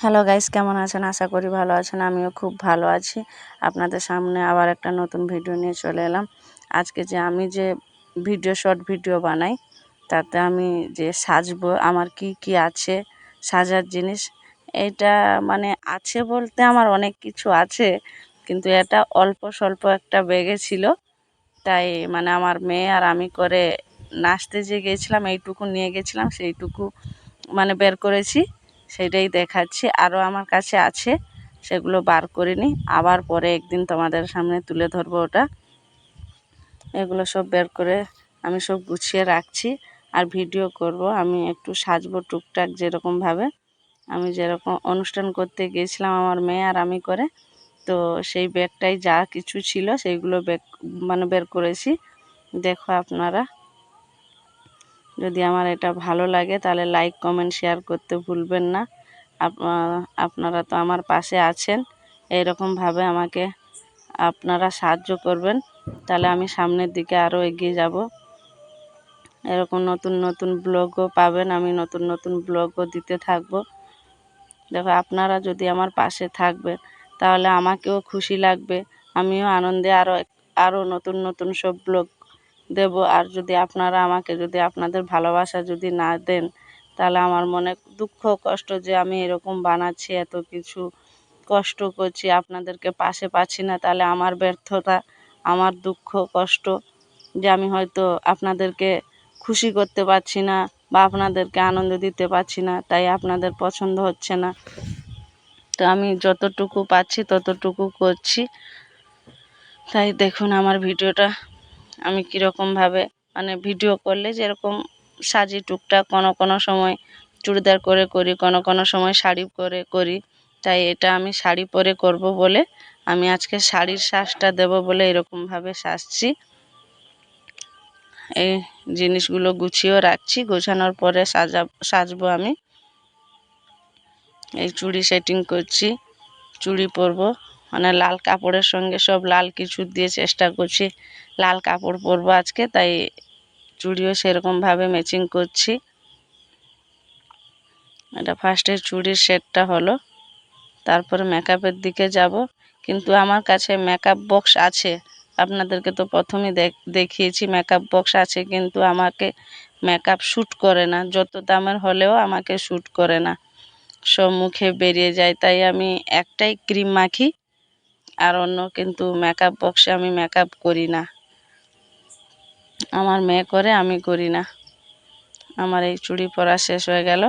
Hello guys কেমন আছেন? আশা করি ভালো আছেন, আমিও খুব ভালো আছি। আপনাদের সামনে আবার একটা নতুন ভিডিও নিয়ে চলে এলাম। আজকে যে আমি যে ভিডিও শর্ট ভিডিও বানাই, তাতে আমি যে সাজবো, আমার কি কি আছে, সাজার জিনিস, এটা মানে আছে বলতে আমার অনেক কিছু আছে, কিন্তু এটা অল্প স্বল্প একটা ব্যাগে ছিল। তাই মানে আমার মেয়ে আর আমি করে নাচতে যে গিয়েছিলাম এইটুকু নিয়ে গেছিলাম, সেইটুকু মানে বের করেছি। সেটাই দেখাচ্ছি। আরও আমার কাছে আছে, সেগুলো বার করিনি আবার পরে একদিন তোমাদের সামনে তুলে ধরবো ওটা। এগুলো সব বের করে আমি সব গুছিয়ে রাখছি। আর ভিডিও করব, আমি একটু সাজবো টুকটাক যেরকমভাবে আমি যেরকম অনুষ্ঠান করতে গিয়েছিলাম আমার মেয়ে আর আমি করে। তো সেই ব্যাগটাই যা কিছু ছিল, সেইগুলো ব্যাগ মানে বের করেছি। দেখো আপনারা। যদি আমার এটা ভালো লাগে, তাহলে লাইক কমেন্ট শেয়ার করতে ভুলবেন না। আপনারা তো আমার পাশে আছেন এইরকমভাবে আমাকে আপনারা সাহায্য করবেন। তাহলে আমি সামনের দিকে আরও এগিয়ে যাব। এরকম নতুন নতুন ব্লগও পাবেন, আমি নতুন নতুন ব্লগও দিতে থাকব। দেখো, আপনারা যদি আমার পাশে থাকবেন তাহলে আমাকেও খুশি লাগবে। আমিও আনন্দে আরও আরও নতুন নতুন সব ব্লগ দেব। আর যদি আপনারা আমাকে, যদি আপনাদের ভালোবাসা যদি না দেন, তাহলে আমার মনে দুঃখ, কষ্ট যে আমি এরকম বানাচ্ছি, এত কিছু কষ্ট করছি, আপনাদেরকে পাশে পাচ্ছি না, তাহলে আমার ব্যর্থতা, আমার দুঃখ, কষ্ট যে আমি হয়তো আপনাদেরকে খুশি করতে পারছি না বা আপনাদেরকে আনন্দ দিতে পারছি না, তাই আপনাদের পছন্দ হচ্ছে না। তো আমি যতটুকু পাচ্ছি, ততটুকু করছি। তাই দেখুন, আমার ভিডিওটা আমি কীরকমভাবে মানে ভিডিও করলে যেরকম সাজি টুকটাক কোনো কোনো সময় চুড়িদার করে করি, কোনো কোনো সময় শাড়ি পরে করি, তাই এটা আমি শাড়ি পরে করব বলে আমি আজকে শাড়ির শ্বাসটা দেব বলে এরকমভাবে সাজছি। এই জিনিসগুলো গুছিয়েও রাখছি, গোছানোর পরে সাজা, সাজবো আমি। এই চুড়ি সেটিং করছি, চুড়ি পরবো। মানে লাল কাপড়ের সঙ্গে সব লাল কিছু দিয়ে চেষ্টা করছি। লাল কাপড় পরবো আজকে, তাই চুড়িও সেরকমভাবে ম্যাচিং করছি। এটা ফার্স্টে চুড়ির সেটটা হলো, তারপরে মেকআপের দিকে যাব। কিন্তু আমার কাছে মেকআপ বক্স আছে, আপনাদেরকে তো প্রথমেই দেখিয়েছি মেকআপ বক্স আছে, কিন্তু আমাকে মেকআপ শ্যুট করে না। যত দামের হলেও আমাকে শ্যুট করে না। সব মুখে বেরিয়ে যায়, তাই আমি একটাই ক্রিম মাখি। আর অন্য কিন্তু মেকআপ বক্সে আমি মেকআপ করি না। আমার মেয়ে করে, আমি করি না। আমার এই চুড়ি পরা শেষ হয়ে গেল।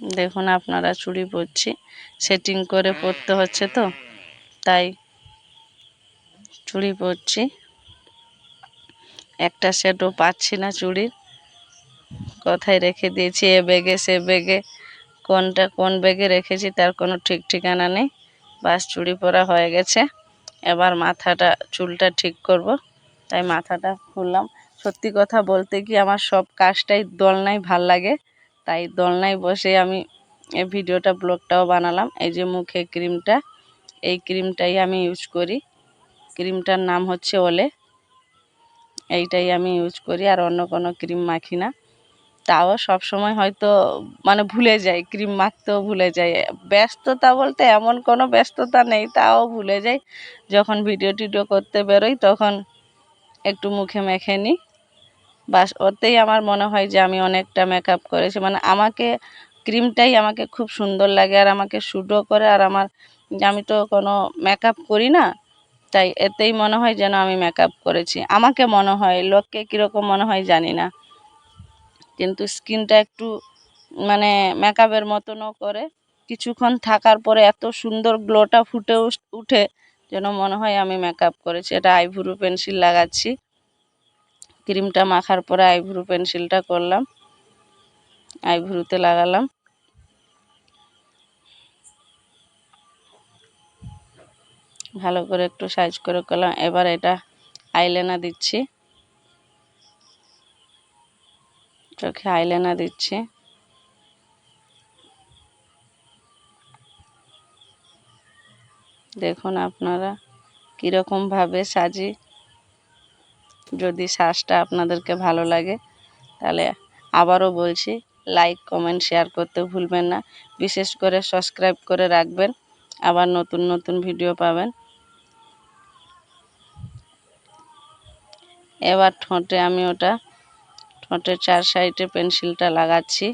দেখুন আপনারা চুড়ি পরছি। সেটিং করে পরতে হচ্ছে তো, তাই চুড়ি পরছি। একটা সেটও পাচ্ছি না চুড়ির। কথায় রেখে দিয়েছি, এ বেগে সে বেগে কোনটা কোন ব্যাগে রেখেছি তার কোনো ঠিক ঠিকানা নেই। বাস চুড়ি পরা হয়ে গেছে। এবার মাথাটা, চুলটা ঠিক করব। তাই মাথাটা খুললাম। সত্যি কথা বলতে কি আমার সব কাজটাই দোলনায় ভালো লাগে। তাই দোলনায় বসে আমি এই ভিডিওটা, ব্লগটাও বানালাম। এই যে মুখে ক্রিমটা, এই ক্রিমটাই আমি ইউজ করি। ক্রিমটার নাম হচ্ছে ওলে। এইটাই আমি ইউজ করি। আর অন্য কোনো ক্রিম মাখি না। তাও সব সময় হয়তো মানে ভুলে যাই ক্রিম মাখতেও ভুলে যাই ব্যস্ততা বলতে এমন কোনো ব্যস্ততা নেই, তাও ভুলে যাই। যখন ভিডিও টিডিও করতে বেরোই, তখন একটু মুখে মেখে নিই। বাস, ওতেই আমার মনে হয় যে আমি অনেকটা মেকআপ করেছি। মানে আমাকে, ক্রিমটাই আমাকে খুব সুন্দর লাগে আর আমাকে শ্যুটও করে আর আমার, আমি তো কোনো মেকআপ করি না, তাই এতেই মনে হয় যেন আমি মেকআপ করেছি। আমাকে মনে হয়, লোককে কীরকম মনে হয় জানি না। কিন্তু স্কিনটা একটু মানে মেকআপের মতনও করে। কিছুক্ষণ থাকার পরে এত সুন্দর গ্লোটা ফুটে উঠে যেন মনে হয় আমি মেকআপ করেছি। এটা আইভ্রু পেন্সিল লাগাচ্ছি। ক্রিমটা মাখার পরে আইভ্রু পেন্সিলটা করলাম। আইভ্রুতে লাগালাম। ভালো করে একটু সাইজ করে করলাম। এবার এটা আইলেনা দিচ্ছি। চোখে আইলেনা দিচ্ছি। দেখুন আপনারা কীরকমভাবে সাজি। যদি শ্বাসটা আপনাদেরকে ভালো লাগে, তাহলে আবারও বলছি লাইক কমেন্ট শেয়ার করতে ভুলবেন না। বিশেষ করে সাবস্ক্রাইব করে রাখবেন। আবার নতুন নতুন ভিডিও পাবেন। এবার ঠোঁটে আমি ওটা ঠোঁটের চার সাইডে পেন্সিলটা লাগাচ্ছি।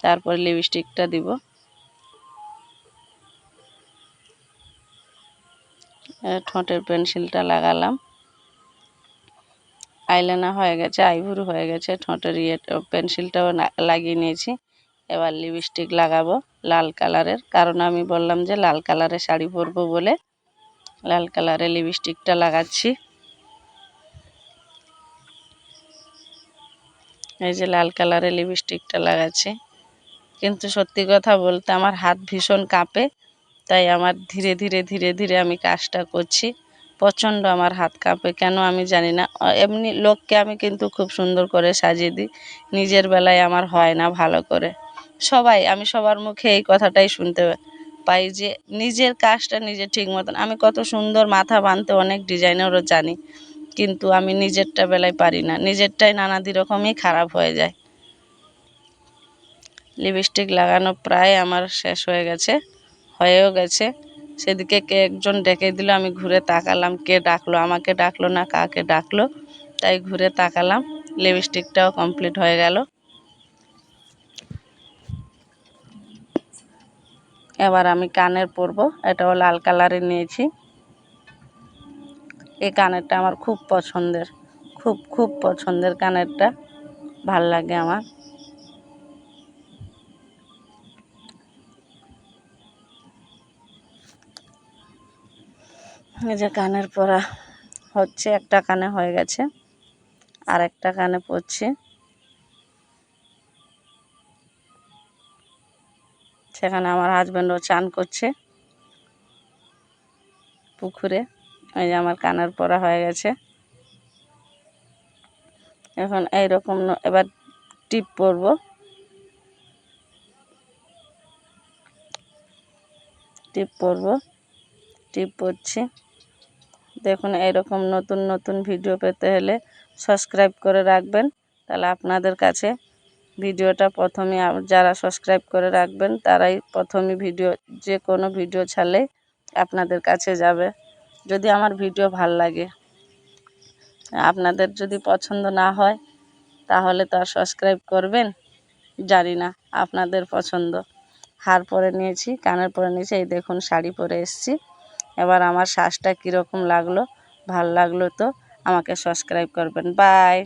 তারপর লিপস্টিকটা দিব। ঠোঁটের পেন্সিলটা লাগালাম। আইলাইনার হয়ে গেছে, আইভুরু হয়ে গেছে, ঠোঁটের ইয়ে পেন্সিলটাও লাগিয়ে নিয়েছি। এবার লিপস্টিক লাগাবো লাল কালারের। কারণ আমি বললাম যে লাল কালারের শাড়ি পরবো বলে। লাল কালারের লিপস্টিকটা লাগাচ্ছি। এই যে লাল কালারের লিপস্টিকটা লাগাচ্ছি। কিন্তু সত্যি কথা বলতে আমার হাত ভীষণ কাঁপে, তাই আমার ধীরে ধীরে ধীরে ধীরে আমি কাজটা করছি। প্রচণ্ড আমার হাত কাঁপে, কেন আমি জানি না। এমনি লোককে আমি কিন্তু খুব সুন্দর করে সাজিয়ে দিই, নিজের বেলায় আমার হয় না ভালো করে। সবাই, আমি সবার মুখে এই কথাটাই শুনতে পাই যে নিজের কাজটা নিজে ঠিক মতন। আমি কত সুন্দর মাথা বাঁধতে অনেক ডিজাইনেরও জানি। কিন্তু আমি নিজেরটা বেলায় পারি না। নিজেরটাই নানাদি রকমই খারাপ হয়ে যায়। লিপস্টিক লাগানো প্রায় আমার শেষ হয়ে গেছে, হয়েও গেছে। সেদিকে কে একজন ডেকে দিল, আমি ঘুরে তাকালাম, কে ডাকলো, আমাকে ডাকলো না, কাকে ডাকলো, তাই ঘুরে তাকালাম। লিপস্টিকটাও কমপ্লিট হয়ে গেল। এবার আমি কানের পরবো, এটাও লাল কালারের নিয়েছি। এই কানেরটা আমার খুব পছন্দের, খুব খুব পছন্দের কানেরটা, ভালো লাগে আমার। এই যে কানের পরা হচ্ছে, একটা কানে হয়ে গেছে, আর একটা কানে পড়ছে সেখানে আমার হাজব্যান্ডও চান করছে পুকুরে। এই যে আমার কানের পরা হয়ে গেছে। এখন এইরকম এবার টিপ পরবো। টিপ পরবো। টিপ পরছি। দেখুন এরকম নতুন নতুন ভিডিও পেতে হলে সাবস্ক্রাইব করে রাখবেন। তাহলে আপনাদের কাছে ভিডিওটা প্রথমে যারা সাবস্ক্রাইব করে রাখবেন, তারাই প্রথমে ভিডিও যে কোনো ভিডিও ছাড়লে আপনাদের কাছে যাবে। যদি আমার ভিডিও ভালো লাগে। আপনাদের যদি পছন্দ না হয়, তাহলে তো আর সাবস্ক্রাইব করবেন। জানি না আপনাদের পছন্দ। হার পরে নিয়েছি, কানের পরে নিয়েছি, এই দেখুন শাড়ি পরে এসছি। এবার আমার শ্বাসটা কীরকম লাগল, ভালো লাগল তো আমাকে সাবস্ক্রাইব করবেন। বাই